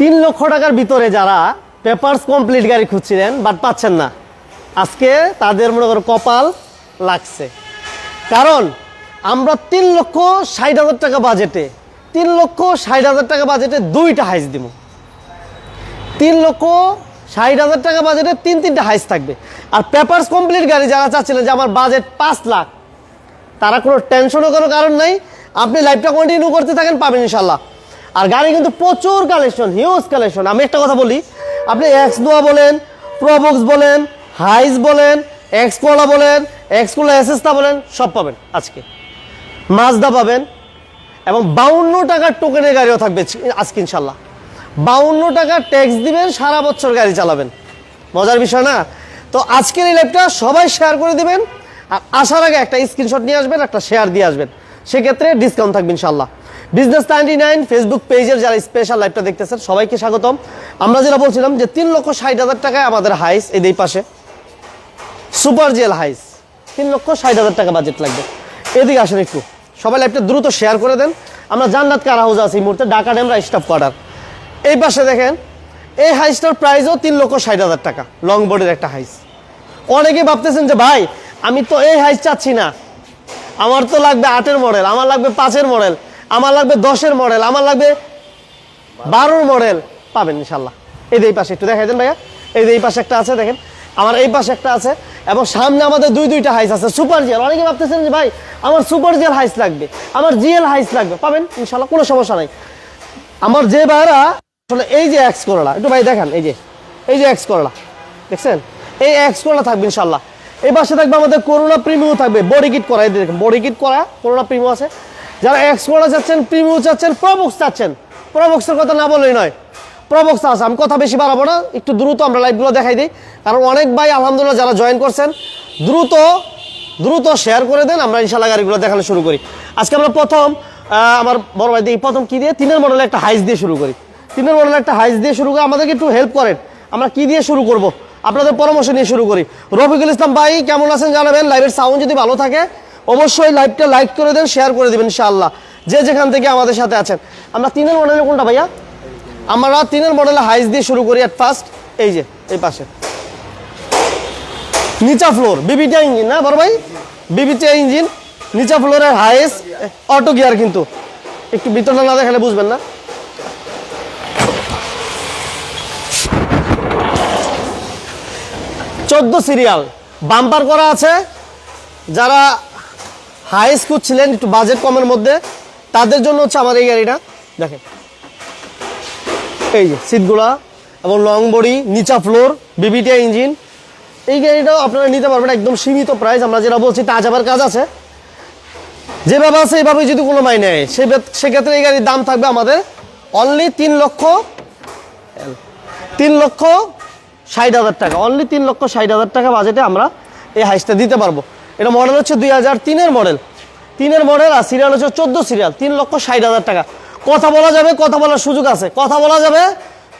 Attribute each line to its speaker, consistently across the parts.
Speaker 1: তিন লক্ষ টাকার ভিতরে যারা পেপারস কমপ্লিট গাড়ি খুঁজছিলেন বাট পাচ্ছেন না। আজকে তাদের মনে করো কপাল লাগছে। কারণ আমরা তিন লক্ষ ষাট হাজার টাকা বাজেটে তিন লক্ষ ষাট হাজার টাকা বাজেটে দুইটা হাইস দিব। তিন লক্ষ ষাট হাজার টাকা বাজেটে তিন তিনটা হাইস থাকবে। আর পেপারস কমপ্লিট গাড়ি যারা চাচ্ছিলেন যে আমার বাজেট পাঁচ লাখ, তারা কোনো টেনশনও কোনো কারণ নাই। আপনি লাইফটা কন্টিনিউ করতে থাকেন, পাবেন ইনশাল্লাহ আর গাড়ি কিন্তু প্রচুর কালেকশন হিউজ কালেকশন আমি একটা কথা বলি, আপনি এক্স নোয়া বলেন প্রবক্স বলেন হাইস বলেন এক্স কোলা বলেন এক্স কোলা এসএসটা বলেন, সব পাবেন আজকে। মাজদা পাবেন এবং বাউন্ন টাকার টোকেনের গাড়িও থাকবে আজকে ইনশাল্লাহ। বাউন্ন টাকার ট্যাক্স দিবেন, সারা বছর গাড়ি চালাবেন। মজার বিষয় না? তো আজকের এই লাইভটা সবাই শেয়ার করে দিবেন, আর আসার আগে একটা স্ক্রিনশট নিয়ে আসবেন, একটা শেয়ার দিয়ে আসবেন। সেক্ষেত্রে ডিসকাউন্ট থাকবে ইনশাল্লাহ। বিজনেস নাইনটি নাইন ফেসবুক পেজের যারা স্পেশাল লাইভটা দেখতেছেন, সবাইকে স্বাগতম। আমরা যেটা বলছিলাম যে তিন লক্ষ ষাট হাজার টাকায় আমাদের হাইস এই পাশে। সুপার জেল হাইস তিন লক্ষ ষাট হাজার টাকা বাজেট লাগবে। এদিকে আসেন একটু। সবাই লাইভটা দ্রুত শেয়ার করে দেন। আমরা জান্নাত কার আছি এই মুহূর্তে? ঢাকা ডেমরা স্টাফ কোয়ার্টার এই পাশে দেখেন, এই হাইসটার প্রাইসও তিন লক্ষ ষাট হাজার টাকা। লং বোর্ডের একটা হাইস অনেকে ভাবতেছেন যে, ভাই, আমি তো এই হাইস চাচ্ছি না। আমার তো লাগবে আটের মডেল আমার লাগবে পাঁচের মডেল আমার লাগবে দশের মডেল, আমার লাগবে বারোর মডেল পাবেন ইনশাল্লাহ। এই এই পাশে একটু দেখাই দেন ভাইয়া। এই এই পাশে একটা আছে, দেখেন। আমার এই পাশে একটা আছে এবং সামনে আমাদের দুই দুইটা হাইস আছে সুপার জিএল অনেকে ভাবতেছেন যে ভাই, আমার সুপার জিএল হাইস লাগবে, আমার জিএল হাইস লাগবে। পাবেন ইনশাল্লাহ, কোনো সমস্যা নাই। আমার যে ভাইরা আসলে এই যে এক্স করলা একটু ভাই দেখেন, এই যে এই যে এক্স করলা দেখছেন? এই এক্স করলা থাকবে ইনশাল্লাহ। এই পাশে থাকবে আমাদের করোনা প্রিমিও থাকবে বডি কিট করা, এই দেখেন বডি কিট করা করোনা প্রিমিও আছে। যারা এক্স করলা চাচ্ছেন প্রিমিও চাচ্ছেন। প্রবক্স চাচ্ছেন প্রবক্সের কথা না বললেই নয়। প্রবক্স আছে, আমি কথা বেশি বাড়াবো না, একটু দ্রুত আমরা লাইভগুলো দেখাই দিই। কারণ অনেক ভাই, আলহামদুলিল্লাহ, যারা জয়েন করছেন, দ্রুত দ্রুত শেয়ার করে দেন, আমরা ইনশাল্লাহ গাড়িগুলো দেখানো শুরু করি। আজকে আমরা প্রথম আমার বড় ভাই দেখি, প্রথম কী দিয়ে? তিনের মডেলে একটা হাইস দিয়ে শুরু করি। তিনের মডেলে একটা হাইস দিয়ে শুরু করে, আমাদেরকে একটু হেল্প করেন। আমরা কি দিয়ে শুরু করব? আপনাদের পরামর্শ নিয়ে শুরু করি। রফিকুল ইসলাম ভাই, কেমন আছেন জানাবেন? লাইভের সাউন্ড যদি ভালো থাকে অবশ্যই লাইভটা লাইক করে দেন শেয়ার করে দেবেন ইনশাআল্লাহ। যে যেখান থেকে আমাদের সাথে আছেন। আমরা তিনের মডেলে কোনটা ভাইয়া? আমরা তিনের মডেলে হাইস দিয়ে শুরু করি অ্যাট ফার্স্ট এই যে, এই পাশে। নিচা ফ্লোর বিবিটা ইঞ্জিন না বড় ভাই? বিবিটা ইঞ্জিন নিচা ফ্লোরের হাইস অটো গিয়ার কিন্তু। একটু ভিতরটা না দেখালে বুঝবেন না। চোদ্দ সিরিয়াল বাম্পার করা আছে। যারা হাই স্কুল ছিলেন, একটু বাজেট কমের মধ্যে। তাদের জন্য হচ্ছে আমার এই গাড়িটা। দেখেন। এই যে সিটগুলা এবং লং বডি, নিচা ফ্লোর বিবিটিআই ইঞ্জিন এই গাড়িটাও আপনারা নিতে পারবেন একদম সীমিত প্রাইস। আমরা যেটা বলছি তাজাবার কাজ আছে। যেভাবে আছে এইভাবে যদি কোনো মাই নেয় সেক্ষেত্রে এই গাড়ির দাম থাকবে আমাদের অনলি তিন লক্ষ তিন লক্ষ ষাট হাজার টাকা। অনলি তিন লক্ষ ষাট হাজার টাকা বাজেটে আমরা এই হাইসটা দিতে পারব। এটা মডেল হচ্ছে দুই হাজার তিনের মডেল তিনের মডেল আর সিরিয়াল হচ্ছে চোদ্দ সিরিয়াল তিন লক্ষ ষাট হাজার টাকা। কথা বলা যাবে, কথা বলার সুযোগ আছে। কথা বলা যাবে,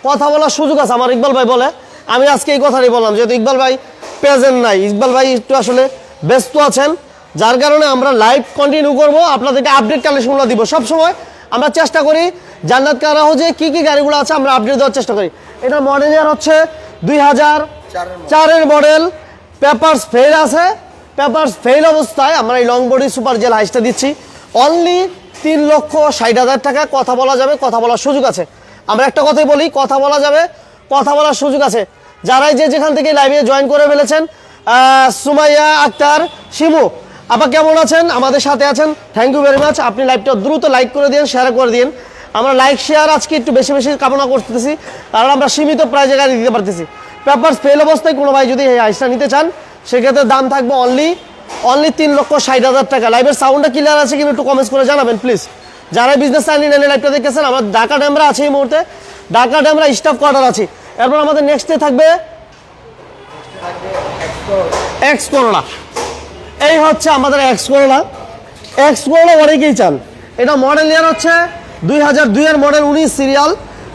Speaker 1: কথা বলার সুযোগ আছে। আমার ইকবাল ভাই বলে, আমি আজকে এই কথাটাই বললাম, যেহেতু ইকবাল ভাই প্রেজেন্ট নাই। ইকবাল ভাই একটু আসলে ব্যস্ত আছেন, যার কারণে আমরা লাইভ কন্টিনিউ করব। আপনাদেরকে আপডেট কালেকশনগুলো দিব। সবসময় আমরা চেষ্টা করি, জান্নাত কারা যে কী কী গাড়িগুলো আছে আমরা আপডেট দেওয়ার চেষ্টা করি। এটা মডেল হচ্ছে দুই হাজার চারের মডেল পেপারস ফেল আছে। পেপারস ফেল অবস্থায় আমরা এই লং বডি সুপার জেল হাইসটা দিচ্ছি। অনলি তিন লক্ষ ষাট হাজার টাকা কথা বলা যাবে, কথা বলার সুযোগ আছে। আমরা একটা কথাই বলি, কথা বলা যাবে, কথা বলার সুযোগ আছে। যারাই যে যেখান থেকে লাইভে জয়েন করে ফেলেছেন সুমাইয়া আক্তার শিমু আপা কেমন আছেন? আমাদের সাথে আছেন। থ্যাংক ইউ ভেরি মাচ আপনি লাইভটা দ্রুত লাইক করে দিন শেয়ার করে দিন আমরা লাইক শেয়ার আজকে একটু বেশি বেশি কামনা করতেছি, কারণ আমরা সীমিত প্রায় জায়গায় দিতে পারতেছি। পেপারস ফেল অবস্থায় কোনো ভাই যদি এই আইসটা নিতে চান সেক্ষেত্রে দাম থাকবে অনলি অনলি তিন লক্ষ ষাট হাজার টাকা। লাইভের সাউন্ডটা ক্লিয়ার আছে কিন্তু একটু কমেন্টস করে জানাবেন প্লিজ যারা বিজনেস চাইনি নেন লাইভটা দেখেছেন আমার ঢাকা ড্যামরা আছে এই মুহূর্তে। ঢাকা ড্যামরা স্টাফ কোয়ার্টার আছে। এরপর আমাদের নেক্সটে থাকবে এক্স এই হচ্ছে আমাদের এক্স করোনা এক্স করোনা অনেকেই চান। এটা মডেল ইয়ার হচ্ছে দুই হাজার দুইয়ের মডেল উনিশ সিরিয়াল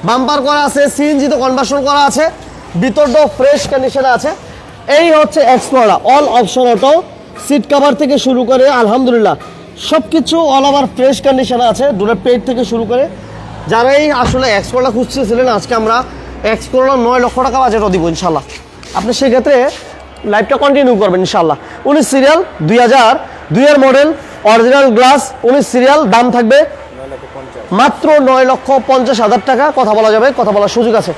Speaker 1: বাম্পার করা আছে সিএনজিতে কনভার্সন করা আছে। ভিতরটাও ফ্রেশ কন্ডিশনে আছে। এই হচ্ছে X Corona all option auto seat cover থেকে শুরু করে, আলহামদুলিল্লাহ সব কিছু অল ওভার ফ্রেশ কন্ডিশনে আছে দূরের পেট থেকে শুরু করে। যারাই আসলে এক্স করোলা খুঁজতেছিলেন, আজকে আমরা এক্স করোলা নয় লক্ষ টাকা বাজেটও দিব ইনশাল্লাহ আপনি সেক্ষেত্রে লাইফটা কন্টিনিউ করবেন ইনশাল্লাহ উনিশ সিরিয়াল দুই হাজার দুইয়ের মডেল অরিজিনাল গ্লাস উনিশ সিরিয়াল দাম থাকবে মাত্র নয় লক্ষ পঞ্চাশ হাজার টাকা। কথা বলা যাবে, কথা বলার সুযোগ আছে।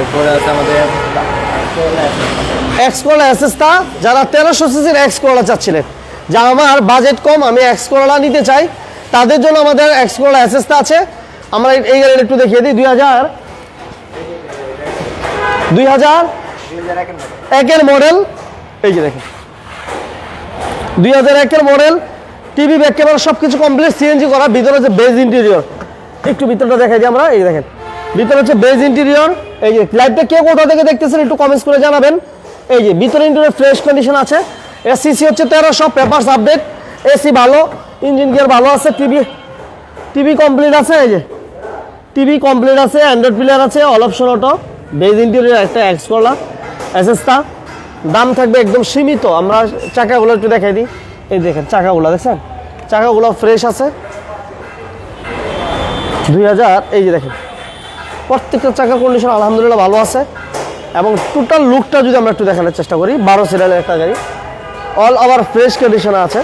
Speaker 2: এরপরে আছে আমাদের
Speaker 1: এক্স করোলা অ্যাসেসটা যারা তেরোশো সিসির এক্স করোলা চাচ্ছিলেন যা আমার বাজেট কম, আমি এক্স করোলা নিতে চাই, তাদের জন্য আমাদের এক্স করোলা অ্যাসেসটা আছে। আমরা এই গাড়িটা একটু দেখিয়ে দিই, দুই হাজার দুই হাজার একের মডেল এই যে দেখেন। দুই হাজার একের মডেল টিভি ব্যাক ক্যামেরা সব কিছু কমপ্লিট সিএনজি করা, ভিতরে যে বেজ ইন্টেরিয়র একটু ভিতরটা দেখাই দিই আমরা, এই দেখেন। ভিতরে হচ্ছে বেজ ইন্টেরিয়র এই যে লাইভটা কে কোথা থেকে দেখতেছেন একটু কমেন্টস করে জানাবেন। এই যে, ভিতরে ইন্টেরিয়র ফ্রেশ কন্ডিশন আছে। এসিসি হচ্ছে তেরোশো পেপারস আপডেট এসি ভালো ইঞ্জিন গিয়ার ভালো আছে টিভি টিভি কমপ্লিট আছে, এই যে। টিভি কমপ্লিট আছে অ্যান্ড্রয়েড প্লেয়ার আছে all option auto base interior একটা এক্স করলা এসএসটা দাম থাকবে একদম সীমিত। আমরা চাকাগুলো একটু দেখাই দিই। এই দেখেন, চাকাগুলো দেখছেন? চাকাগুলো ফ্রেশ আছে। দুই হাজার, এই যে দেখেন। প্রত্যেকটা চাকার কন্ডিশন আলহামদুলিল্লাহ ভালো আছে। এবং টোটাল লুকটা যদি আমরা একটু দেখানোর চেষ্টা করি, বারো সিরিয়ালের একটা গাড়ি। অল ওভার ফ্রেশ কন্ডিশনে আছে।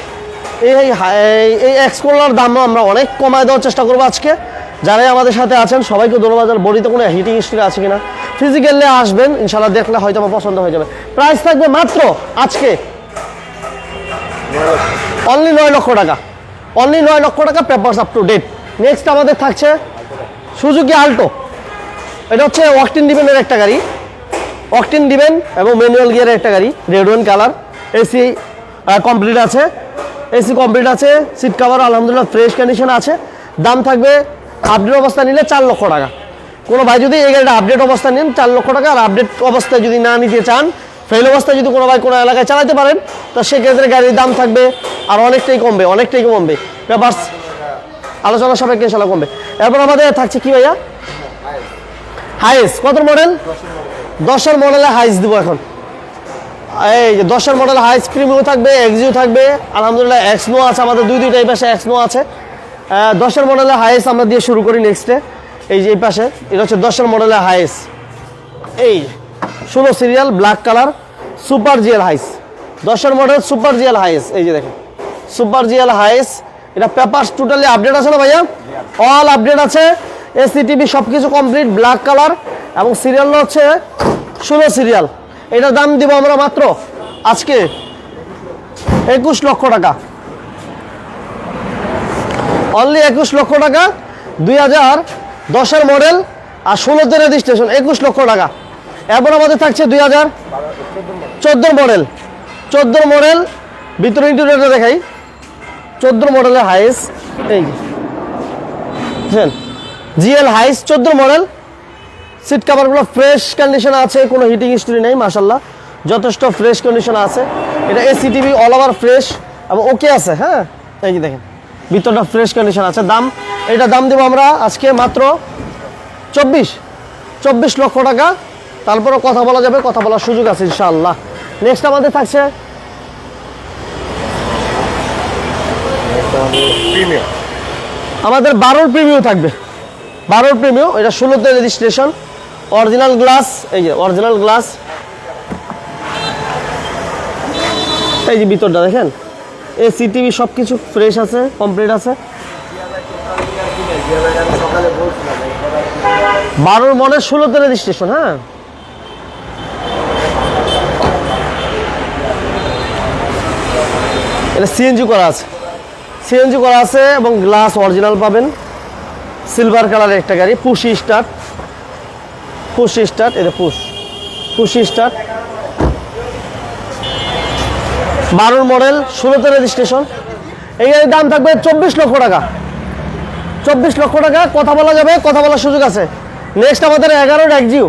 Speaker 1: এই এই- এক্সকোলার দামও আমরা অনেক কমায় দেওয়ার চেষ্টা করব আজকে। যারাই আমাদের সাথে আছেন, সবাইকে ধন্যবাদ বডিতে কোনো হিটিং হিস্ট্রি আছে কিনা? ফিজিক্যালি আসবেন ইনশাল্লাহ দেখলে হয়তো আমার পছন্দ হয়ে যাবে। প্রাইস থাকবে মাত্র আজকে অনলি নয় লক্ষ টাকা। অনলি নয় লক্ষ টাকা, papers up to date next আমাদের থাকছে সুজুকি আল্টো এটা হচ্ছে ওয়াকটিন ডিভেনের একটা গাড়ি। অকটিন দিবেন এবং ম্যানুয়াল গিয়ারের একটা গাড়ি red wine colour AC complete আছে। এসি কমপ্লিট আছে সিট কাভার আলহামদুলিল্লাহ ফ্রেশ কন্ডিশন আছে। দাম থাকবে আপডেট অবস্থা নিলে চার লক্ষ টাকা। কোনো ভাই যদি এই গাড়িটা আপডেট অবস্থা নিন, চার লক্ষ টাকা আর আপডেট অবস্থায় যদি না নিতে চান ফেল অবস্থায় যদি কোনো ভাই কোনো এলাকায় চালাতে পারেন, তো সেক্ষেত্রে গাড়ির দাম থাকবে আর অনেকটাই কমবে অনেকটাই কমবে। পেপার্স আলোচনা সাপেক্ষে ইনশাল্লাহ কমবে। এরপর আমাদের থাকছে কি ভাইয়া? হাইস কত মডেল দশের মডেলে হাইস দিব এখন। এই যে দশের মডেল হাইস প্রিমিও থাকবে এক্সিও থাকবে, আলহামদুলিল্লাহ এক্সনো আছে, আমাদের দুই দুই টাইপ আছে এক্সনো আছে। দশের মডেলে হাইস আমরা দিয়ে শুরু করি নেক্সটে এই যে এই পাশে, এটা হচ্ছে দশের মডেলে হাইস এই ষোলো serial black colour super GL Hiace দশের মডেল সুপার জিএল হাইস এই যে দেখেন। সুপার জিএল হাইস এটা পেপার টোটালি আপডেট আছে না ভাইয়া? অল আপডেট আছে। এসি টিভি সব কিছু কমপ্লিট ব্ল্যাক কালার এবং সিরিয়াল হচ্ছে ষোলো সিরিয়াল এটার দাম দিব আমরা মাত্র আজকে একুশ লক্ষ টাকা। অনলি একুশ লক্ষ টাকা, দুই হাজার দশের মডেল আর ষোলোতে রেজিস্ট্রেশন একুশ লক্ষ টাকা। এরপর আমাদের থাকছে দুই হাজার চোদ্দোর মডেল চোদ্দোর মডেল ভিতরে ইন্টেরিয়রটা দেখাই। চোদ্দোর মডেলের হাইস এই বুঝলেন জিএল হাইস চোদ্দোর মডেল। সিট কাভারগুলো ফ্রেশ কন্ডিশনে আছে কোনো হিটিং হিস্ট্রি নেই মাসাল্লাহ যথেষ্ট ফ্রেশ কন্ডিশন আছে। এটা AC TV all over fresh এবং ওকে আছে হ্যাঁ? এই যে দেখেন ভিতরটা ফ্রেশ কন্ডিশন আছে। দাম এটা দাম দেবো আমরা আজকে মাত্র চব্বিশ। চব্বিশ লক্ষ টাকা। তারপরে কথা বলা যাবে কথা বলার সুযোগ আছে ইনশাআল্লাহ। নেক্সট আমাদের থাকছে আমাদের বারোর প্রিমিও থাকবে। বারোর প্রিমিও এটা ষোলোতে রেজিস্ট্রেশন অরিজিনাল গ্লাস এই যে অরিজিনাল গ্লাস এই যে ভিতরটা দেখেন এসি টিভি সব কিছু ফ্রেশ আছে কমপ্লিট আছে। বারোর মনে ষোলোতে রেজিস্ট্রেশন হ্যাঁ। এটা সিএনজি করা আছে। সিএনজি করা আছে এবং গ্লাস অরিজিনাল পাবেন। সিলভার কালারের একটা গাড়ি পুশি স্টার্ট পুশি স্টার্ট এটা পুশ পুশি স্টার্ট বারোর মডেল ষোলোতে রেজিস্ট্রেশন এই গাড়ির দাম থাকবে চব্বিশ লক্ষ টাকা। চব্বিশ লক্ষ টাকা, কথা বলা যাবে, কথা বলার সুযোগ আছে। নেক্সট আমাদের এগারোর একজিও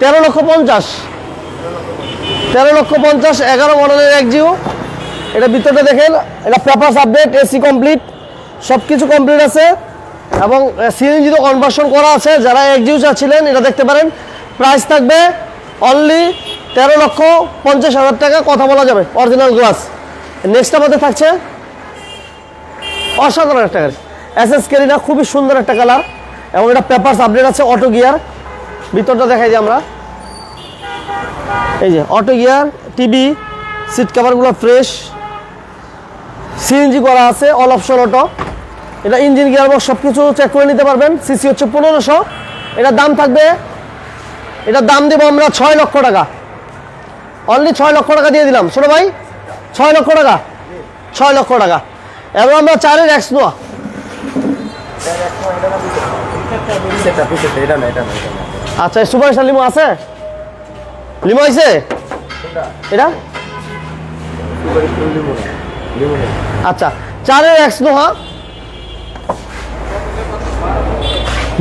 Speaker 1: তেরো লক্ষ পঞ্চাশ। তেরো লক্ষ পঞ্চাশ, এগারো মডেলের একজিও এটা ভিতরটা দেখেন, এটা পেপার্স আপডেট এসি কমপ্লিট সব কিছু কমপ্লিট আছে। এবং সিএনজি তো কনভার্সন করা আছে, যারা একজিও চাচ্ছিলেন এটা দেখতে পারেন প্রাইস থাকবে অনলি তেরো লক্ষ পঞ্চাশ হাজার টাকা, কথা বলা যাবে অরিজিনাল গ্লাস নেক্সট আমাদের থাকছে অসাধারণ একটা গাড়ি। এস এস কেরিনা খুবই সুন্দর একটা কালার এবং এটা পেপারস আপডেট আছে অটো গিয়ার ভিতরটা দেখাই দিই আমরা। এই যে অটো গিয়ার টিভি সিট কাভারগুলো ফ্রেশ সিএনজি করা আছে অল অপশন অটো এটা ইঞ্জিন গিয়ার বক্স সব কিছু চেক করে নিতে পারবেন। সিসি হচ্ছে পনেরোশো। এটার দাম থাকবে এটার দাম দেবো আমরা ছয় লক্ষ টাকা। অনলি ছয় লক্ষ টাকা দিয়ে দিলাম। শোনো ভাই, ছয় লক্ষ টাকা। ছয় লক্ষ টাকা। এবার আমরা চারের এক্স নোয়া আচ্ছা সুপার স্টার লিমো আছে? লিমো আছে এটা? আচ্ছা চারের এক্স নোহা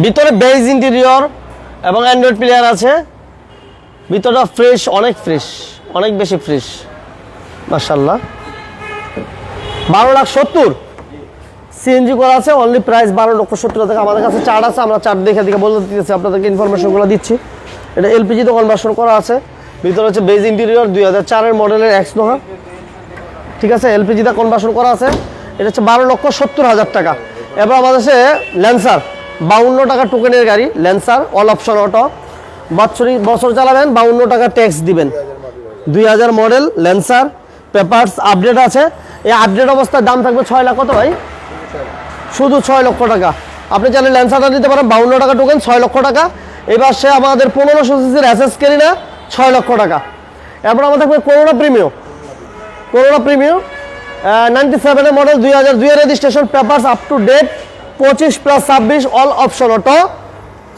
Speaker 1: ভিতরে বেজ ইন্টেরিয়র এবং অ্যান্ড্রয়েড প্লেয়ার আছে। ভিতরটা ফ্রেশ অনেক ফ্রেশ অনেক বেশি ফ্রেশ মার্শাল্লাহ বারো লাখ সত্তর। সিএনজি করা আছে অনলি প্রাইস বারো লক্ষ সত্তর টাকা। আমাদের কাছে চার্ট আছে, আমরা চার্ট দেখে দেখে বলে দিতেছি, আপনাদেরকে ইনফরমেশনগুলো দিচ্ছি। এটা এলপিজিতে কনভার্সন করা আছে। ভিতরে হচ্ছে বেজ ইন্টেরিয়র দুই হাজার চারের মডেলের এক্স নোহা। ঠিক আছে এলপিজিতে কনভার্সন করা আছে। এটা হচ্ছে বারো লক্ষ সত্তর হাজার টাকা। এবার আমাদের আছে ল্যান্সার বাউন্ন টাকা টোকেনের গাড়ি ল্যান্সার অল অপশন অটো বাৎসরিক বছর চালাবেন, বাউন্ন টাকা ট্যাক্স দিবেন। দুই হাজার মডেল ল্যান্সার পেপারস আপডেট আছে। এই আপডেট অবস্থার দাম থাকবে ছয় লাখ কত ভাই? শুধু ছয় লক্ষ টাকা। আপনি চাইলে ল্যান্সারটা দিতে পারেন, বাউন্ন টাকা টোকেন ছয় লক্ষ টাকা। এবার সে আমাদের পনেরোশো সিসির অ্যাসেস কেরি না ছয় লক্ষ টাকা। এরপর আমাদের থাকবে Corona premium Corona premium ninety সেভেনের মডেল দুই হাজার দুই registration papers up to date পঁচিশ প্লাস ছাব্বিশ অল অপশন অটো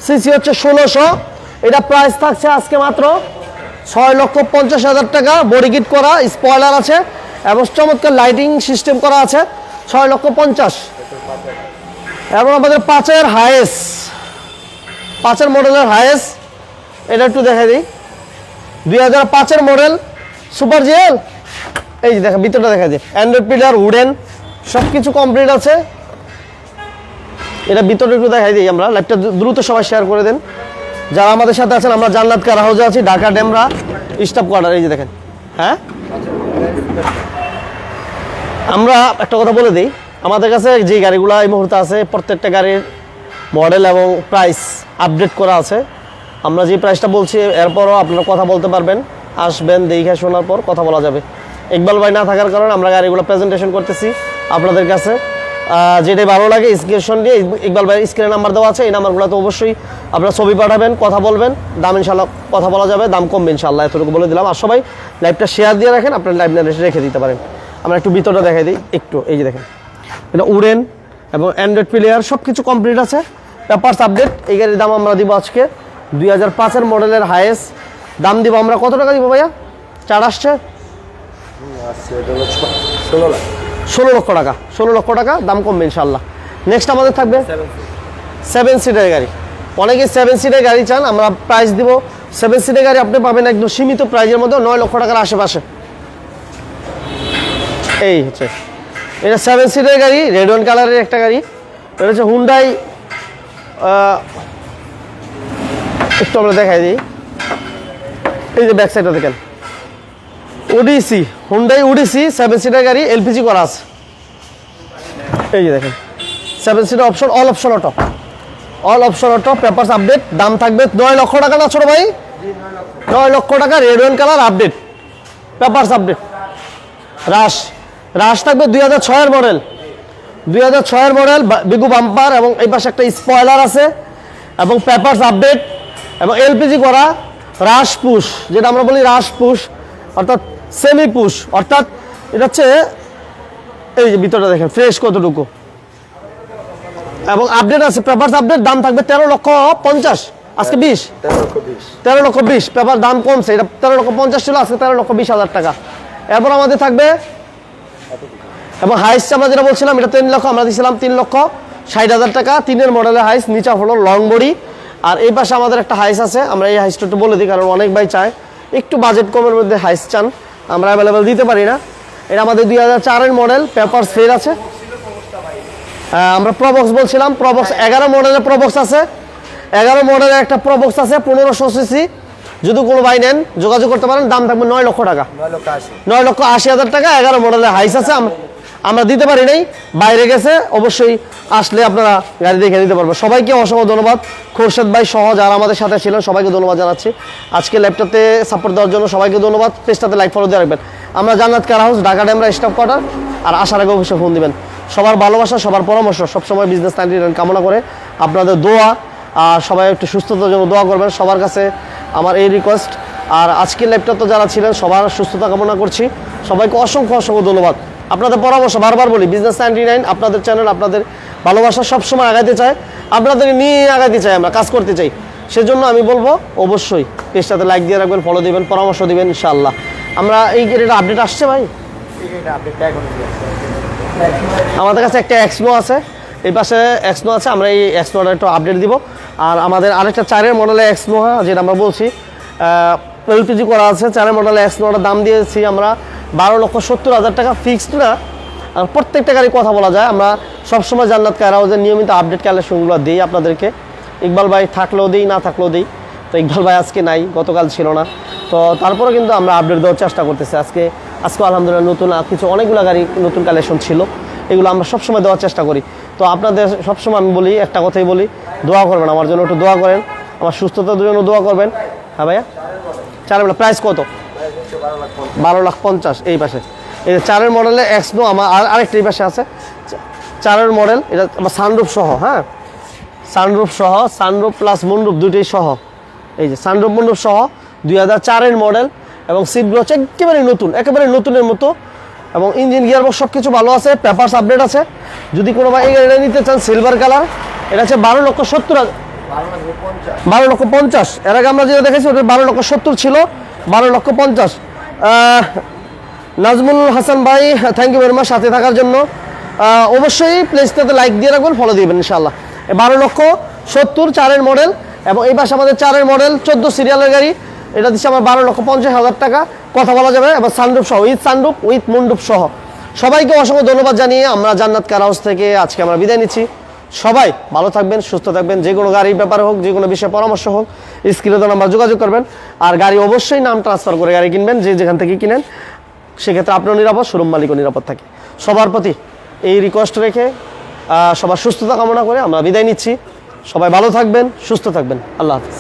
Speaker 1: সিসি হচ্ছে ষোলোশো। এটা প্রাইস থাকছে আজকে মাত্র ছয় লক্ষ পঞ্চাশ হাজার টাকা। বডি কিট করা স্পয়লার আছে এবং চমৎকার লাইটিং সিস্টেম করা আছে, ছয় লক্ষ পঞ্চাশ। এবং আমাদের পাঁচের হায়েস পাঁচের মডেলের হায়েস এটা একটু দেখাই দিই। দুই হাজার পাঁচের মডেল সুপার জিএল এই যে দেখা ভিতরটা দেখা যায় অ্যান্ড্রয়েড প্লেয়ার উডেন সব কিছু কমপ্লিট আছে। এটা ভিতরে একটু দেখাই দিই আমরা। লাইভটা দ্রুত সবাই শেয়ার করে দেন। যারা আমাদের সাথে আছেন, আমরা জান্নাত কার হাউজে আছি, ঢাকা ডেমরা স্টাফ কোয়ার্টার এই যে দেখেন। হ্যাঁ? আমরা একটা কথা বলে দিই। আমাদের কাছে যে গাড়িগুলো এই মুহূর্তে আছে, প্রত্যেকটা গাড়ির মডেল এবং প্রাইস আপডেট করা আছে। আমরা যে প্রাইসটা বলছি, এরপরও আপনারা কথা বলতে পারবেন। আসবেন, দেখে শোনার পর কথা বলা যাবে। ইকবাল ভাই না থাকার কারণে আমরা গাড়িগুলো প্রেজেন্টেশন করতেছি আপনাদের কাছে। যেটাই ভালো লাগে স্ক্রিনশন দিয়ে ইকবাল ভাই স্ক্রিনে নাম্বার দেওয়া আছে, এই নাম্বারগুলোতে অবশ্যই আপনারা ছবি পাঠাবেন, কথা বলবেন, দাম ইনশাল্লাহ কথা বলা যাবে, দাম কমবে ইনশাল্লাহ, এতটুকু বলে দিলাম। আর সবাই লাইভটা শেয়ার দিয়ে রাখেন, আপনার লাইভ রেখে দিতে পারেন। আমরা একটু ভিতরটা দেখাই দিই, একটু, এই যে দেখেন। এটা উড়েন এবং অ্যান্ড্রয়েড প্লেয়ার সব কিছু কমপ্লিট আছে। পেপারস আপডেট এই গাড়ির দাম আমরা দিব আজকে দুই হাজার পাঁচের মডেলের হায়েস্ট দাম দিব আমরা কত টাকা দিব ভাইয়া? চার আসছে?
Speaker 2: ষোলো লাখ।
Speaker 1: ষোলো লক্ষ টাকা ষোলো লক্ষ টাকা দাম কমবে ইনশাল্লাহ নেক্সট আমাদের থাকবে
Speaker 2: সেভেন
Speaker 1: সিটের গাড়ি। অনেকে সেভেন সিটের গাড়ি চান আমরা প্রাইস দিব। সেভেন সিটের গাড়ি আপনি পাবেন একদম সীমিত প্রাইজের মধ্যে নয় লক্ষ টাকার আশেপাশে। এই হচ্ছে। এটা সেভেন সিটের গাড়ি রেড ওয়ান কালারের একটা গাড়ি। এটা হচ্ছে হুন্ডাই একটু আমরা দেখাই দিই। এই যে ব্যাক সাইডটা দেখেন। Odyssey Hyundai Odyssey seven seater গাড়ি এলপিজি করা আছে। এই যে দেখেন seven seater option all option auto all option auto papers update দাম থাকবে নয় লক্ষ টাকা না ছোট ভাই? নয় লক্ষ টাকা red one colour update papers update rush rush থাকবে দুই হাজার ছয়ের মডেল দুই হাজার ছয়ের মডেল বিগু বাম্পার এবং এই পাশে একটা স্পয়লার আছে। এবং পেপারস আপডেট এবং এলপিজি করা রাশ পুশ যেটা আমরা বলি রাশ পুশ অর্থাৎ সেমি পুশ অর্থাৎ এটা হচ্ছে এই যে ভিতরটা দেখেন ফ্রেশ কতটুকু। এবং আপডেট আছে পেপার আপডেট দাম থাকবে তেরো লক্ষ পঞ্চাশ আজকে বিশ।
Speaker 2: তেরো লক্ষ বিশ।
Speaker 1: পেপার দাম কমছে এটা তেরো লক্ষ পঞ্চাশ ছিল আজকে তেরো লক্ষ বিশ হাজার টাকা। এরপর আমাদের থাকবে এবং হাইস আমরা যেটা বলছিলাম এটা তিন লক্ষ আমরা দিয়েছিলাম তিন লক্ষ ষাট হাজার টাকা। তিনের মডেলের হাইস নিচা হলো লং বডি আর এই পাশে আমাদের একটা হাইস আছে আমরা এই হাইসটা একটু বলে দিই কারণ অনেক ভাই চায় একটু বাজেট কমের মধ্যে হাইস চান। আমরা অ্যাভেলেবেল দিতে পারি না। এটা আমাদের দুই হাজার চারের মডেল পেপার ফেল আছে। হ্যাঁ আমরা প্রবক্স বলছিলাম প্রবক্স এগারো মডেলের প্রবক্স আছে। এগারো মডেলের একটা প্রবক্স আছে পনেরোশো সিসি যদি কোনো ভাই নেন যোগাযোগ করতে পারেন দাম থাকবে নয় লক্ষ টাকা।
Speaker 2: নয় লক্ষ আশি।
Speaker 1: হাজার টাকা এগারো মডেলের হাইস আছে। আম- আমরা দিতে পারি নাই, বাইরে গেছে, অবশ্যই আসলে আপনারা গাড়ি দেখে নিতে পারবেন সবাইকে অসংখ্য ধন্যবাদ। খোরশেদ ভাই সহ যারা আমাদের সাথে ছিলেন, সবাইকে ধন্যবাদ জানাচ্ছি। আজকে ল্যাপটপে সাপোর্ট দেওয়ার জন্য সবাইকে ধন্যবাদ। পেজটাতে লাইক ফলো দিয়ে রাখবেন। আমরা Jannat car house Dhaka Demra staff quarter আর আসার আগে অবশ্যই ফোন দিবেন। সবার ভালোবাসা, সবার পরামর্শ, সবসময় বিজনেস নাইনটি কামনা করে আপনাদের দোয়া, আর সবাই একটু সুস্থতার জন্য দোয়া করবেন। সবার কাছে আমার এই রিকোয়েস্ট আর আজকের লাইভটা তো যারা ছিলেন, সবার সুস্থতা কামনা করছি। সবাইকে অসংখ্য অসংখ্য ধন্যবাদ। আপনাদের পরামর্শ বারবার বলি বিজনেস নাইনটি নাইন আপনাদের চ্যানেল আপনাদের ভালোবাসা সবসময় আগাইতে চায় আপনাদের নিয়ে আগাইতে চাই আমরা, কাজ করতে চাই। সেজন্য আমি বলব, অবশ্যই পেজটাতে লাইক দিয়ে রাখবেন ফলো দিবেন, পরামর্শ দিবেন, ইনশাআল্লাহ। আমরা এই এটা আপডেট আসছে ভাই? আমাদের কাছে একটা এক্সনো আছে, এই পাশে এক্সনো আছে, আমরা এই এক্সনোটা একটু আপডেট দিব। আর আমাদের আরেকটা চারের মডেলে এক্সনো যেটা আমরা বলছি এলপিজি করা আছে, চারের মডেলে এক্সনোটার দাম দিয়েছি আমরা বারো লক্ষ সত্তর হাজার টাকা ফিক্সড না। আর প্রত্যেকটা গাড়ি কথা বলা যায়। আমরা সবসময় জান্নাত কারাউজের নিয়মিত আপডেট কালেকশনগুলো দিই আপনাদেরকে। ইকবাল ভাই থাকলেও দিই, না থাকলেও দিই। তো ইকবাল ভাই আজকে নাই, গতকাল ছিল না। তো তারপরে কিন্তু আমরা আপডেট দেওয়ার চেষ্টা করতেছি। আজকে আজকে আলহামদুলিল্লাহ নতুন কিছু অনেকগুলো গাড়ি নতুন কালেকশন ছিল। এগুলো আমরা সবসময় দেওয়ার চেষ্টা করি। তো আপনাদের সবসময় আমি বলি, একটা কথাই বলি, দোয়া করবেন আমার জন্য, একটু দোয়া করেন। আমার সুস্থতার জন্য দোয়া করবেন। হ্যাঁ ভাইয়া? চার প্রাইস কত? বারো লাখ পঞ্চাশ এই পাশে। এই চারের মডেলে এক্সনো আমার আর আরেকটা এই পাশে আছে। চারের মডেল এটা আমার সানরুফ সহ হ্যাঁ? সানরুফ সহ সানরুফ প্লাস মুন্ডুপ দুটোই সহ। এই যে সানরুফ মুন্ডুপ সহ দুই হাজার চারের মডেল এবং সিটগুলো হচ্ছে একেবারে নতুন একেবারে নতুনের মতো। এবং ইঞ্জিন গিয়ারবক্স সব কিছু ভালো আছে পেপারস আপডেট আছে। যদি কোনো ভাই গাড়িটা নিতে চান সিলভার কালার এটা হচ্ছে বারো লক্ষ সত্তর
Speaker 2: বারো
Speaker 1: লক্ষ পঞ্চাশ। এর আগে আমরা যেটা দেখেছি ওটা বারো লক্ষ সত্তর ছিল। বারো লক্ষ পঞ্চাশ। নাজমুল হাসান ভাই থ্যাংক ইউ ভেরি মাচ সাথে থাকার জন্য। অবশ্যই প্লেসটাতে লাইক দিয়ে রাখবেন ফলো দিবেন ইনশাল্লাহ বারো লক্ষ সত্তর চারের মডেল এবং এই পাশে আমাদের চারের মডেল চোদ্দ সিরিয়ালের গাড়ি। এটা দিচ্ছে আমার বারো লক্ষ পঞ্চাশ হাজার টাকা। কথা বলা যাবে এবং সানরুপ সহ উইথ সানরুপ উইথ মন্ডুপ সহ। সবাইকে অসংখ্য ধন্যবাদ জানিয়ে আমরা জান্নাত কার হাউস থেকে আজকে আমরা বিদায় নিচ্ছি। সবাই ভালো থাকবেন, সুস্থ থাকবেন, যে কোনো গাড়ির ব্যাপারে হোক, যে কোনো বিষয়ে পরামর্শ হোক, স্ক্রিনে তো নাম্বার যোগাযোগ করবেন। আর গাড়ি অবশ্যই নাম ট্রান্সফার করে গাড়ি কিনবেন, যে যেখান থেকে কিনেন। সেক্ষেত্রে আপনার নিরাপদ, শোরুম মালিকও নিরাপদ থাকে। সবার প্রতি এই রিকোয়েস্ট রেখে সবার সুস্থতা কামনা করে আমরা বিদায় নিচ্ছি। সবাই ভালো থাকবেন, সুস্থ থাকবেন। আল্লাহ হাফিজ।